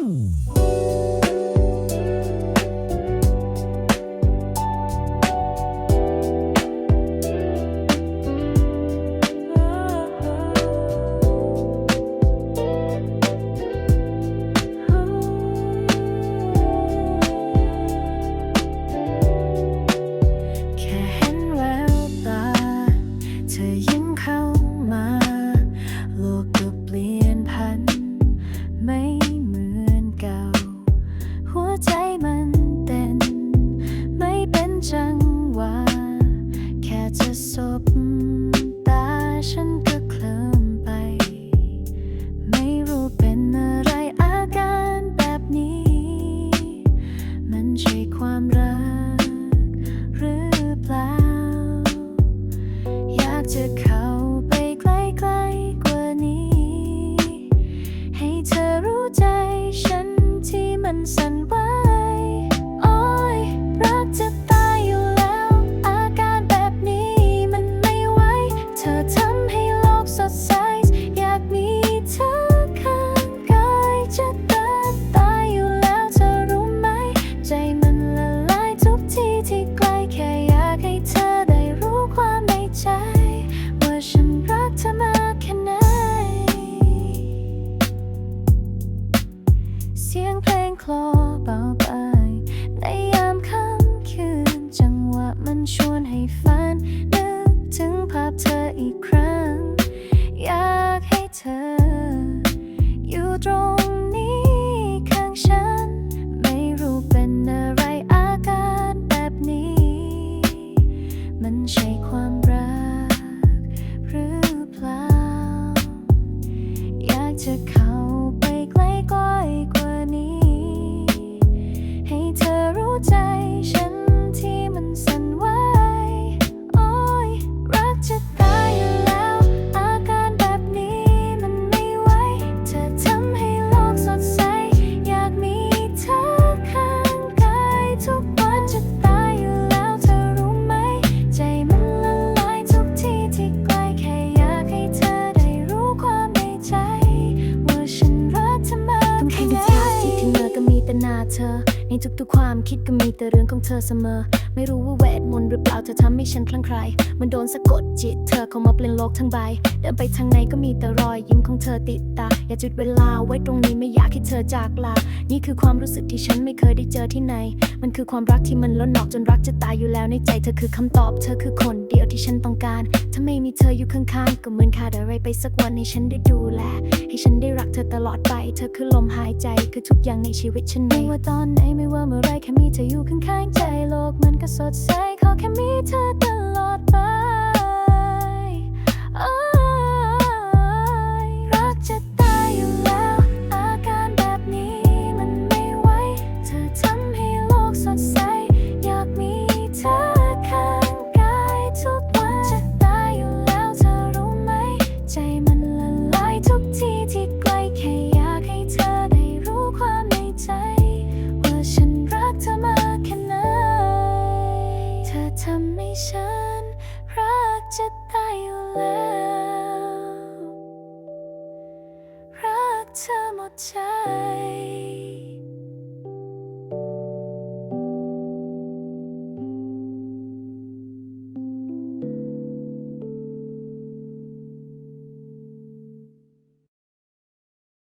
Ooh. จะสบตาฉันก็เคลิ้มไป ไม่รู้เป็นอะไรอาการแบบนี้ มันใช่ความรักหรือเปล่า อยากจะเข้าไปใกล้ๆกว่านี้ ให้เธอรู้ใจฉันที่มันสั่นากให้เธอได้รู้ความในใจ ว่าฉันรักเธอมากแค่ไหน เสียงเพลงคลอเบาไป ในยามค่ำคืน จังหวะมันชวนให้ฝัน นึกถึงภาพเธออีกครั้ง อยากให้เธอ มั เธอ ในทุกๆความคิดก็มีแต่เรื่องของเธอเสมอ ไม่รู้ว่าเวทมนต์หรือ ธอทำให้ฉันคลั่งไคล้มันโดนสะกดจิต เธอเข้ามาเปลี่ยนโลกทั้งใบ เดินไปทางไหนก็มีแต่รอยยิ้มของเธอติดตา อย่าจุดเวลาไว้ตรงนี้ไม่อยากให้เธอจากลา นี่คือความรู้สึกที่ฉันไม่เคยได้เจอที่ไหน มันคือความรักที่มันล้นออกจนรักจะตายอยู่แล้วในใจ เธอคือคำตอบ เธอคือคนเดียวที่ฉันต้องการ ถ้าไม่มีเธออยู่ข้างๆ ก็เหมือนขาดอะไรไปสักวันให้ฉันได้ดูแล ให้ฉันได้รักเธอตลอดไป เธอคือลมหายใจ คือทุกอย่างในชีวิตฉันไม่ว่าตอนไหนไม่ว่าเมื่อไรแค่มีเธออยู่ข้างๆใจโลกมัน สดใสขอแค่มีเธอตลอดไป ให้ฉัน รักจะตายอยู่แล้ว รักเธอหมดใจ